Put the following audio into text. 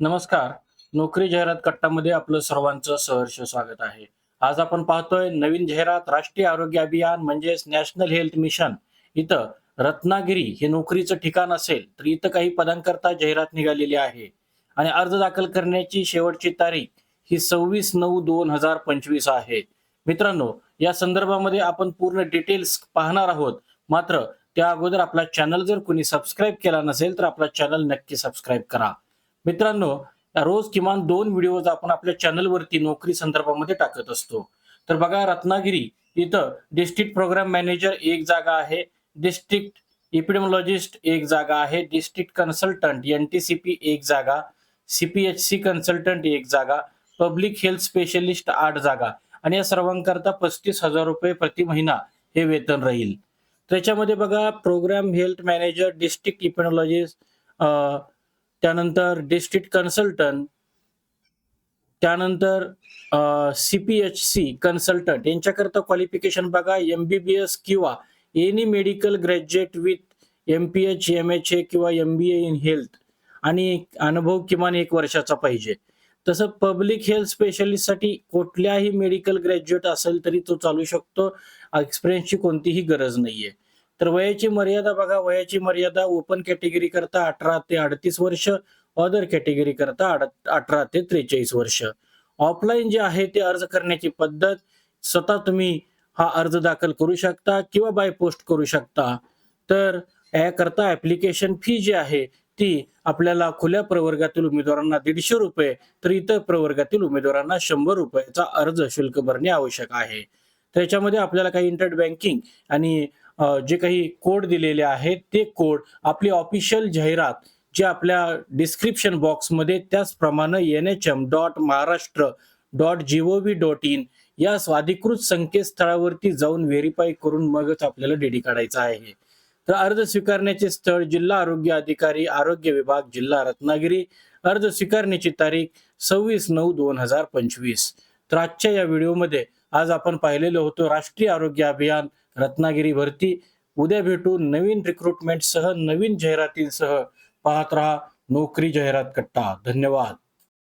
नमस्कार. नोकरी जाहिरात कट्टामध्ये आपलं सर्वांचं सहर्ष स्वागत आहे. आज आपण पाहतोय नवीन जाहिरात राष्ट्रीय आरोग्य अभियान म्हणजेच नॅशनल हेल्थ मिशन. इथं रत्नागिरी हे नोकरीचं ठिकाण असेल तर इथं काही पदांकरता जाहिरात निघालेली आहे. आणि अर्ज दाखल करण्याची शेवटची तारीख ही सव्वीस नऊ दोन हजार पंचवीस आहे. मित्रांनो या संदर्भामध्ये आपण पूर्ण डिटेल्स पाहणार आहोत. मात्र त्या अगोदर आपला चॅनल जर कोणी सबस्क्राईब केला नसेल तर आपला चॅनल नक्की सबस्क्राईब करा. मित्रांनो रोज किमान दोन व्हिडिओज आपण आपल्या चॅनलवरती नोकरी संदर्भामध्ये टाकत असतो. तर बघा रत्नागिरी इथं डिस्ट्रिक्ट प्रोग्राम मॅनेजर एक जागा आहे. डिस्ट्रिक्ट इपिडेमॉलॉजिस्ट एक जागा आहे. डिस्ट्रिक्ट कन्सल्टंट एनटीसीपी एक जागा. सीपीएचसी कन्सल्टंट एक जागा. पब्लिक हेल्थ स्पेशलिस्ट आठ जागा. आणि या सर्वांकरता पस्तीस हजार रुपये प्रति महिना हे वेतन राहील. त्याच्यामध्ये बघा programme health manager district epidemiologist त्यानंतर डिस्ट्रिक्ट कन्सल्टंट त्यानंतर C P H C consultant यांच्याकरता qualification बघा एम बी बी एस किंवा any medical graduate with M P H M H A किंवा M B A in health आणि अनुभव किमान एक वर्षाचा पाहिजे. तसं पब्लिक हेल्थ स्पेशलिस्टसाठी कुठल्याही मेडिकल ग्रॅज्युएट असेल तरी तो चालू शकतो. एक्सपिरियन्सची कोणतीही गरज नाहीये. तर वयाची मर्यादा बघा वयाची मर्यादा ओपन कॅटेगरी करता अठरा ते अडतीस वर्ष अदर कॅटेगरी करता अठरा ते त्रेचाळीस वर्ष. ऑफलाईन जे आहे ते अर्ज करण्याची पद्धत स्वतः तुम्ही हा अर्ज दाखल करू शकता किंवा बाय पोस्ट करू शकता. तर याकरता ऍप्लिकेशन फी जी आहे ती आपल्याला खुल्या प्रवर्गातील उमेदवारांना दीडशे रुपये तर इतर प्रवर्गातील उमेदवारांना शंभर रुपयाचा अर्ज शुल्क भरणे आवश्यक आहे. त्याच्यामध्ये आपल्याला काही इंटरनेट बँकिंग आणि जे काही कोड दिलेले आहेत ते कोड आपली ऑफिशियल जाहिरात जे आपल्या डिस्क्रिप्शन बॉक्समध्ये त्याचप्रमाणे N H M dot Maharashtra dot G O V dot in या स्वाधिकृत संकेतस्थळावरती जाऊन व्हेरीफाय करून मगच आपल्याला डीडी काढायचा आहे. तर अर्ज स्वीकारण्याचे स्थळ जिल्हा आरोग्य अधिकारी आरोग्य विभाग जिल्हा रत्नागिरी. अर्ज स्वीकारण्याची तारीख सव्वीस नऊ दोन हजार पंचवीस. तर आजच्या या व्हिडिओमध्ये आज आपण पाहिलेलो होतो राष्ट्रीय आरोग्य अभियान रत्नागिरी भरती उद्या भेटू नवीन रिक्रुटमेंटसह नवीन जाहिरातींसह पाहत रहा नोकरी जाहिरात कट्टा. धन्यवाद.